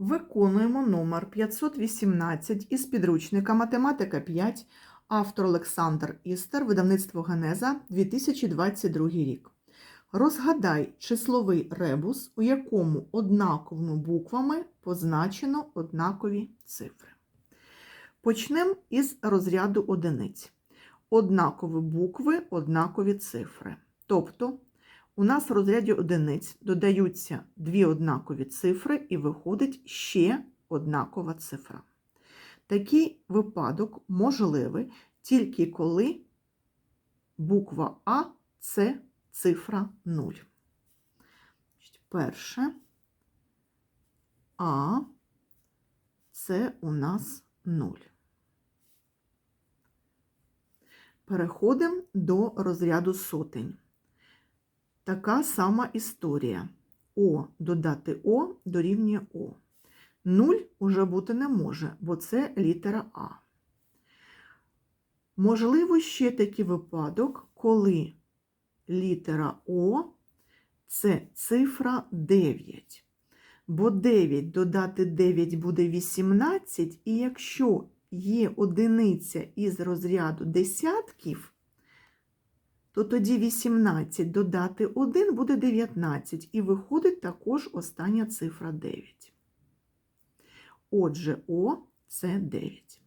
Виконуємо номер 518 із підручника Математика 5, автор Олександр Істер, видавництво Генеза, 2022 рік. Розгадай числовий ребус, у якому однаковими буквами позначено однакові цифри. Почнемо із розряду одиниць. Однакові букви, однакові цифри. Тобто у нас в розряді одиниць додаються дві однакові цифри і виходить ще однакова цифра. Такий випадок можливий тільки коли буква А це цифра 0. Перше А це у нас 0. Переходимо до розряду сотень. Така сама історія. О додати О дорівнює О. Нуль уже бути не може, бо це літера А. Можливо, ще такий випадок, коли літера О це цифра 9. Бо 9 додати 9 буде 18, і якщо є одиниця із розряду десятків, то тоді 18 додати 1 буде 19, і виходить також остання цифра 9. Отже, О це 9.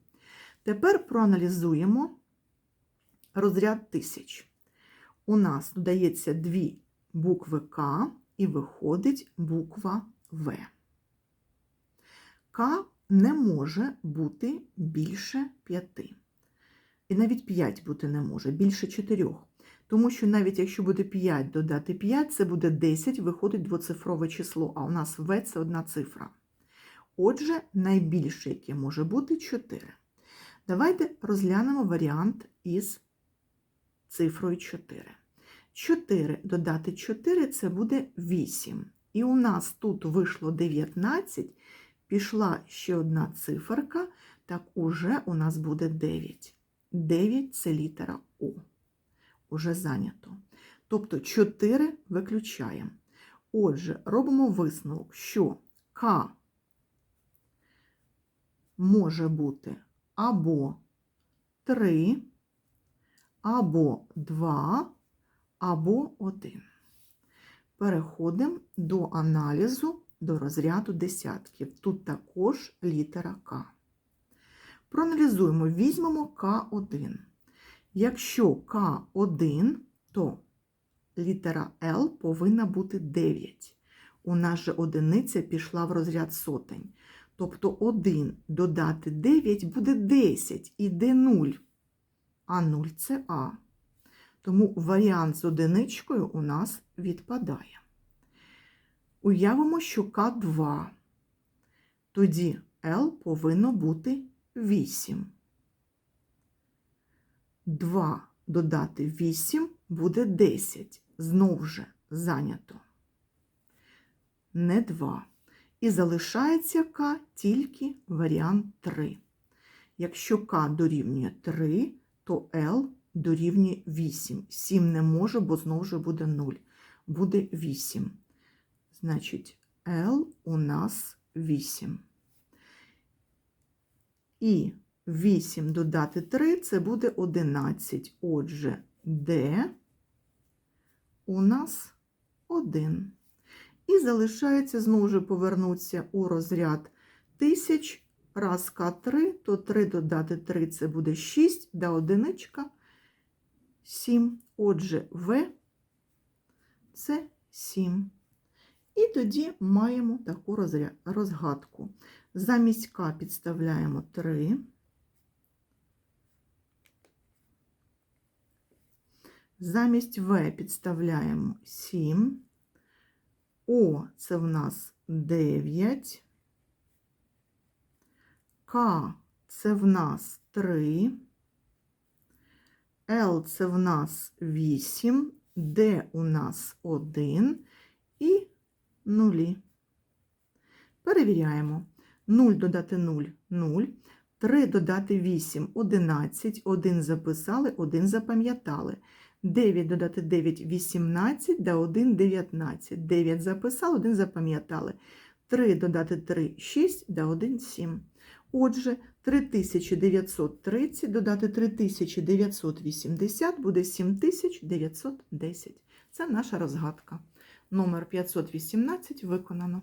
Тепер проаналізуємо розряд тисяч. У нас додається дві букви К і виходить буква В. К не може бути більше 5. І навіть 5 бути не може, більше 4. Тому що навіть якщо буде 5 додати 5, це буде 10, виходить двоцифрове число, а у нас В це одна цифра. Отже, найбільше, яке може бути 4. Давайте розглянемо варіант із цифрою 4. 4 додати 4 це буде 8. І у нас тут вийшло 19, пішла ще одна циферка, так уже у нас буде 9. 9 це літера О. Уже зайнято. Тобто 4 виключаємо. Отже, робимо висновок, що К може бути або 3, або 2, або 1. Переходимо до аналізу до розряду десятків. Тут також літера К. Проаналізуємо, візьмемо К1. Якщо К1, то літера Л повинна бути 9. У нас же одиниця пішла в розряд сотень. Тобто 1 додати 9 буде 10, іде 0. А 0 це А. Тому варіант з одиничкою у нас відпадає. Уявимо, що К2. Тоді Л повинно бути 8. 2 додати 8 буде 10. Знову же зайнято. Не 2. І залишається К тільки варіант 3. Якщо К дорівнює 3, то Л дорівнює 8. 7 не може, бо знову ж буде 0. Буде 8. Значить, L у нас 8. І 8 додати 3 це буде 11. Отже, D у нас 1. І залишається знову ж повернутися у розряд тисяч. Раз К3, то 3 додати 3 це буде 6, да одиничка 7. Отже, В це 7. І тоді маємо таку розгадку. Замість К підставляємо 3. Замість В підставляємо 7. О це в нас 9. К це в нас 3. Л це в нас 8. Д у нас 1. І нулі. Перевіряємо. 0 додати 0 0. 3 додати 8 11. 1 записали, 1 запам'ятали. 9 додати 9 18, да 1 19. 9 записали, 1 запам'ятали. 3 додати 3 – 6, да 1 – 7. Отже, 3930 додати 3980 буде 7910. Це наша розгадка. Номер 518 виконано.